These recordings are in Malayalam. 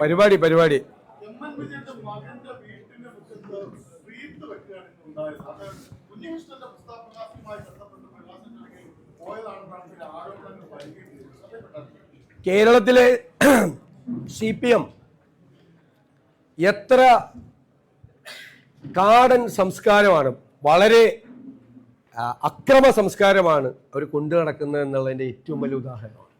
പരിപാടി പരിപാടി. കേരളത്തിലെ സി പി എം എത്ര കാടൻ സംസ്കാരമാണ് വളരെ അക്രമ സംസ്കാരമാണ് അവർ കൊണ്ടു നടക്കുന്നത് എന്നുള്ളതിന്റെ ഏറ്റവും വലിയ ഉദാഹരണമാണ്.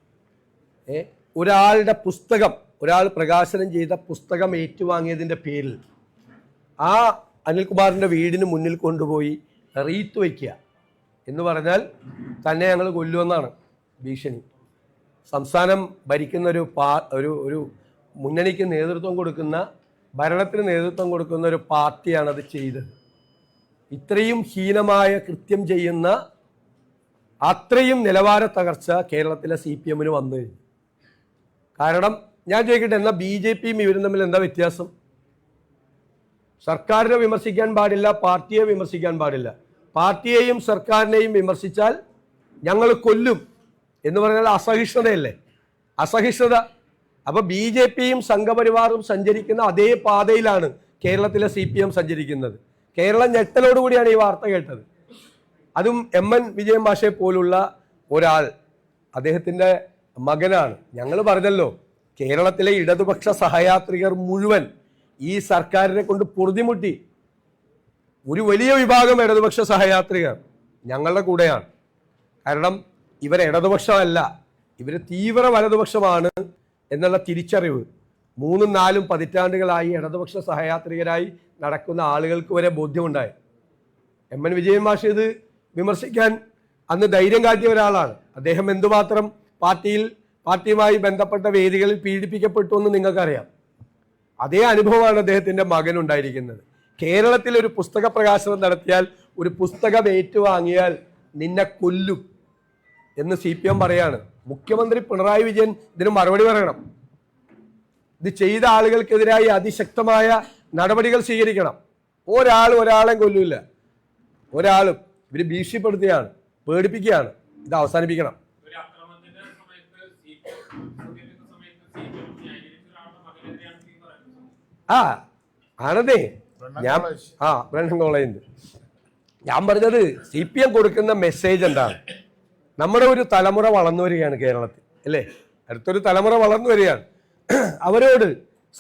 ഏ ഒരാളുടെ പുസ്തകം ഒരാൾ പ്രകാശനം ചെയ്ത പുസ്തകം ഏറ്റുവാങ്ങിയതിന്റെ പേരിൽ ആ അനിൽകുമാറിന്റെ വീടിന് മുന്നിൽ കൊണ്ടുപോയി റീത്ത് വയ്ക്കുക എന്ന് പറഞ്ഞാൽ തന്നെ ഞങ്ങൾ കൊല്ലുമെന്നാണ് ഭീഷണി. സംസ്ഥാനം ഭരിക്കുന്ന ഒരു പാ ഒരു ഒരു മുന്നണിക്ക് നേതൃത്വം കൊടുക്കുന്ന ഭരണത്തിന് നേതൃത്വം കൊടുക്കുന്ന ഒരു പാർട്ടിയാണത് ചെയ്തത്. ഇത്രയും ഹീനമായ കൃത്യം ചെയ്യുന്ന അത്രയും നിലവാര തകർച്ച കേരളത്തിലെ സി പി എമ്മിന് വന്നു കഴിഞ്ഞു. കാരണം ഞാൻ ചോദിക്കട്ടെ എന്നാൽ ബി ജെ പിയും ഇവരും തമ്മിൽ എന്താ വ്യത്യാസം? സർക്കാരിനെ വിമർശിക്കാൻ പാടില്ല പാർട്ടിയെ വിമർശിക്കാൻ പാടില്ല. പാർട്ടിയെയും സർക്കാരിനെയും വിമർശിച്ചാൽ ഞങ്ങൾ കൊല്ലും എന്ന് പറഞ്ഞാൽ അസഹിഷ്ണുതയല്ലേ? അസഹിഷ്ണുത. അപ്പോൾ ബി ജെ പിയും സംഘപരിവാറും സഞ്ചരിക്കുന്ന അതേ പാതയിലാണ് കേരളത്തിലെ സി പി എം സഞ്ചരിക്കുന്നത്. കേരളം ഞെട്ടലോടുകൂടിയാണ് ഈ വാർത്ത കേട്ടത്. അതും എം എൻ വിജയൻ മാഷെ പോലുള്ള ഒരാൾ. അദ്ദേഹത്തിന്റെ മകനാണ്. ഞങ്ങൾ പറഞ്ഞല്ലോ കേരളത്തിലെ ഇടതുപക്ഷ സഹയാത്രികർ മുഴുവൻ ഈ സർക്കാരിനെ കൊണ്ട് പൊറുതിമുട്ടി. ഒരു വലിയ വിഭാഗം ഇടതുപക്ഷ സഹയാത്രികർ ഞങ്ങളുടെ കൂടെയാണ്. കാരണം ഇവർ ഇടതുപക്ഷമല്ല. ഇവർ തീവ്ര വലതുപക്ഷമാണ് എന്നുള്ള തിരിച്ചറിവ് മൂന്നും നാലും പതിറ്റാണ്ടുകളായി ഇടതുപക്ഷ സഹയാത്രികരായി നടക്കുന്ന ആളുകൾക്ക് വരെ ബോധ്യമുണ്ടായി. എം എൻ വിജയൻ മാഷ് ഇത് വിമർശിക്കാൻ അന്ന് ധൈര്യം കാട്ടിയ ഒരാളാണ്. അദ്ദേഹം എന്തുമാത്രം പാർട്ടിയിൽ പാർട്ടിയുമായി ബന്ധപ്പെട്ട വേദികളിൽ പീഡിപ്പിക്കപ്പെട്ടു എന്ന് നിങ്ങൾക്കറിയാം. അതേ അനുഭവമാണ് അദ്ദേഹത്തിന്റെ മകൻ ഉണ്ടായിരിക്കുന്നത്. കേരളത്തിൽ ഒരു പുസ്തക പ്രകാശനം നടത്തിയാൽ ഒരു പുസ്തകം ഏറ്റുവാങ്ങിയാൽ നിന്നെ കൊല്ലും എന്ന് സി പി എം പറയാണ്. മുഖ്യമന്ത്രി പിണറായി വിജയൻ ഇതിന് മറുപടി പറയണം. ഇത് ചെയ്ത ആളുകൾക്കെതിരായി അതിശക്തമായ നടപടികൾ സ്വീകരിക്കണം. ഒരാൾ ഒരാളെ കൊല്ലില്ല ഒരാളും ഇവർ ഭീഷണിപ്പെടുത്തുകയാണ് പേടിപ്പിക്കുകയാണ്. ഇത് അവസാനിപ്പിക്കണം ഒരു അക്രമത്തിന്റെ സമയത്ത് സി പി എം സമയത്ത് സി പി എം ന്യായീകരിച്ച ഒരാളുടെ മകനെതിരെയാണ് ഈ പറയുന്നത് ആ ആണതേ ഞാൻ ആ ബ്രണ്ണൻ കോളേജ്. ഞാൻ പറഞ്ഞത് സി പി എം കൊടുക്കുന്ന മെസ്സേജ് എന്താണ്? നമ്മുടെ ഒരു തലമുറ വളർന്നു വരികയാണ് കേരളത്തിൽ അല്ലേ? അടുത്തൊരു തലമുറ വളർന്നു വരികയാണ്. അവരോട്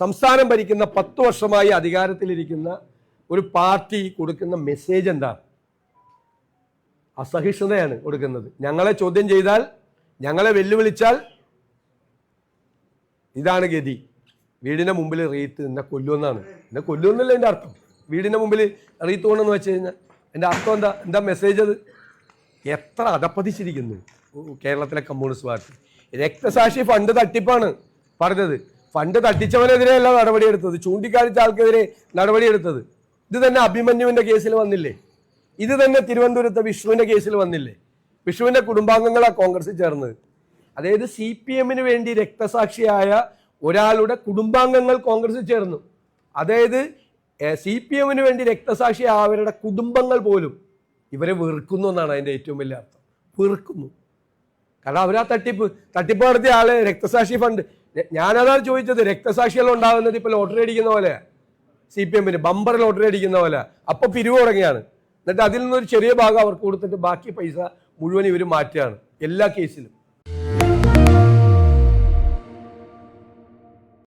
സംസ്ഥാനം ഭരിക്കുന്ന പത്ത് വർഷമായി അധികാരത്തിലിരിക്കുന്ന ഒരു പാർട്ടി കൊടുക്കുന്ന മെസ്സേജ് എന്താണ്? അസഹിഷ്ണുതയാണ് കൊടുക്കുന്നത്. ഞങ്ങളെ ചോദ്യം ചെയ്താൽ ഞങ്ങളെ വെല്ലുവിളിച്ചാൽ ഇതാണ് ഗതി. വീടിന്റെ മുമ്പിൽ റീത്ത് എന്നെ കൊല്ലുമെന്നാണ് എന്നെ കൊല്ലുമെന്നല്ല എന്റെ അർത്ഥം. വീടിന്റെ മുമ്പിൽ റീത്ത് കൊണ്ടെന്ന് വെച്ച് കഴിഞ്ഞാൽ എന്റെ അർത്ഥം എന്താ? എന്താ മെസ്സേജ് അത്? എത്ര അതപ്പതിച്ചിരിക്കുന്നു കേരളത്തിലെ കമ്മ്യൂണിസ്റ്റ് പാർട്ടി. രക്തസാക്ഷി ഫണ്ട് തട്ടിപ്പാണ് പറഞ്ഞത്. ഫണ്ട് തട്ടിച്ചവനെതിരെയല്ല നടപടിയെടുത്തത്. ചൂണ്ടിക്കാണിച്ച ആൾക്കെതിരെ നടപടിയെടുത്തത്. ഇത് തന്നെ അഭിമന്യുവിന്റെ കേസിൽ വന്നില്ലേ? ഇത് തന്നെ തിരുവനന്തപുരത്തെ വിഷ്ണുവിന്റെ കേസിൽ വന്നില്ലേ? വിഷ്ണുവിന്റെ കുടുംബാംഗങ്ങളാണ് കോൺഗ്രസിൽ ചേർന്നത്. അതായത് സി പി എമ്മിന് വേണ്ടി രക്തസാക്ഷിയായ ഒരാളുടെ കുടുംബാംഗങ്ങൾ കോൺഗ്രസിൽ ചേർന്നു. അതായത് സി പി എമ്മിന് വേണ്ടി രക്തസാക്ഷി അവരുടെ കുടുംബങ്ങൾ പോലും ഇവരെ വെറുക്കുന്നു എന്നാണ് അതിന്റെ ഏറ്റവും വലിയ അർത്ഥം. വെറുക്കുന്നു. കാരണം അവരാ തട്ടിപ്പ് തട്ടിപ്പ് നടത്തിയ ആൾ രക്തസാക്ഷി ഫണ്ട്. ഞാനതാണ് ചോദിച്ചത് രക്തസാക്ഷികൾ ഉണ്ടാകുന്നത് ഇപ്പൊ ലോട്ടറി അടിക്കുന്ന പോലെ സി പി എമ്മിന് ബമ്പർ ലോട്ടറി അടിക്കുന്ന പോലെ അപ്പൊ പിരിവ് തുടങ്ങിയാണ്. എന്നിട്ട് അതിൽ നിന്നൊരു ചെറിയ ഭാഗം അവർക്ക് കൊടുത്തിട്ട് ബാക്കി പൈസ മുഴുവൻ ഇവർ മാറ്റുകയാണ് എല്ലാ കേസിലും.